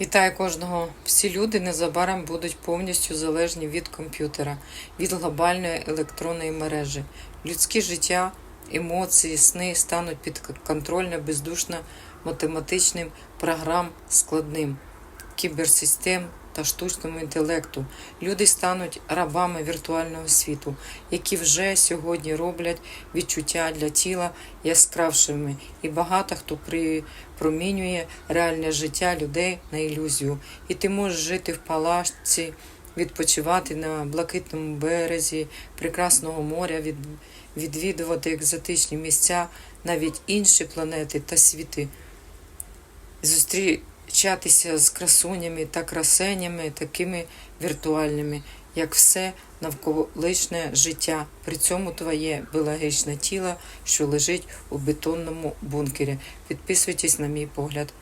Вітаю кожного. Всі люди незабаром будуть повністю залежні від комп'ютера, від глобальної електронної мережі. Людське життя, емоції, сни стануть під контрольно бездушно математичним програм складним кіберсистем та штучному інтелекту. Люди стануть рабами віртуального світу, які вже сьогодні роблять відчуття для тіла яскравшими, і багато хто промінює реальне життя людей на ілюзію. І ти можеш жити в палашці, відпочивати на блакитному березі прекрасного моря, відвідувати екзотичні місця, навіть інші планети та світи зустрічатися з красунями та красенями, такими віртуальними, як все навколишнє життя. При цьому твоє біологічне тіло, що лежить у бетонному бункері. Підписуйтесь на мій погляд.